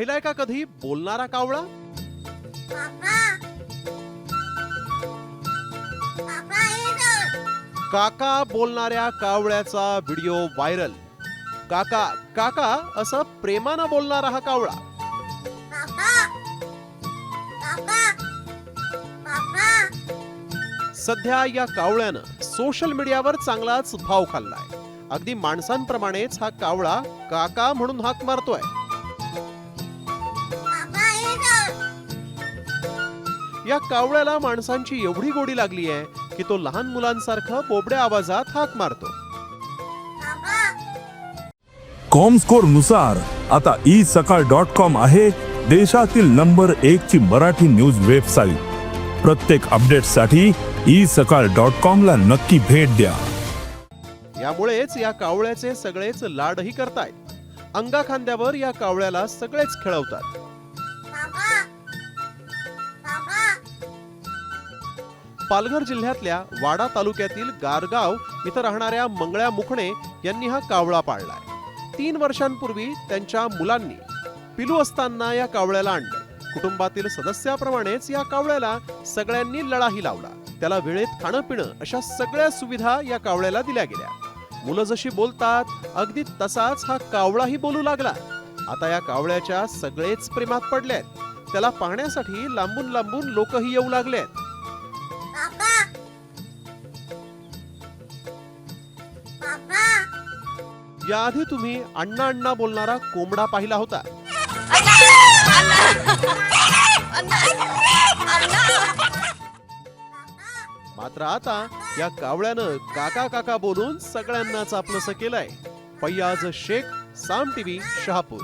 पाहिलाय का कधी? बोलणारा कावळा? काका बोलणाऱ्या कावळ्याचा व्हिडिओ व्हायरल. काका काका असं प्रेमानं बोलणारा हा कावळा. सध्या या कावळ्यानं सोशल मीडियावर चांगलाच भाव खाल्लाय. अगदी माणसांप्रमाणेच हा कावळा काका म्हणून हाक मारतोय. या कावळ्याला माणसांची एवढी गोडी लागली आहे की तो लहान मुलांसारखं बोबड्या आवाजात हाक मारतो. कॉमस्कोरनुसार आता ई सकाळ डॉट कॉम आहे देशातील नंबर एक ची मराठी न्यूज वेबसाईट. प्रत्येक अपडेटसाठी ई सकाळ डॉट कॉम ला नक्की भेट द्या. यामुळेच या कावळ्याचे सगळेच लाडही करतायत. अंगा खांद्यावर या कावळ्याला सगळेच खेळवतात. पालघर जिल्ह्यातल्या वाडा तालुक्यातील गारगाव इथं राहणाऱ्या मंगळ्या मुखणे यांनी हा कावळा पाळलाय. तीन वर्षांपूर्वी त्यांच्या मुलांनी पिलू असताना या कावळ्याला आणलं. कुटुंबातील सदस्याप्रमाणेच या कावळ्याला सगळ्यांनी लढाही लावला. त्याला वेळेत खाणं पिणं अशा सगळ्या सुविधा या कावळ्याला दिल्या गेल्या. मुलं जशी बोलतात अगदी तसाच हा कावळाही बोलू लागला. आता या कावळ्याच्या सगळेच प्रेमात पडलेत त्याला पाहण्यासाठी लांबून लांबून लोकही येऊ लागलेत. याआधी तुम्ही अण्णा अण्णा बोलणारा कोंबडा पाहिला होता. मात्र आता या कावळ्यानं काका काका बोलून सगळ्यांनाच आपलंसं केलंय. फैयाज शेख साम टीव्ही शहापूर.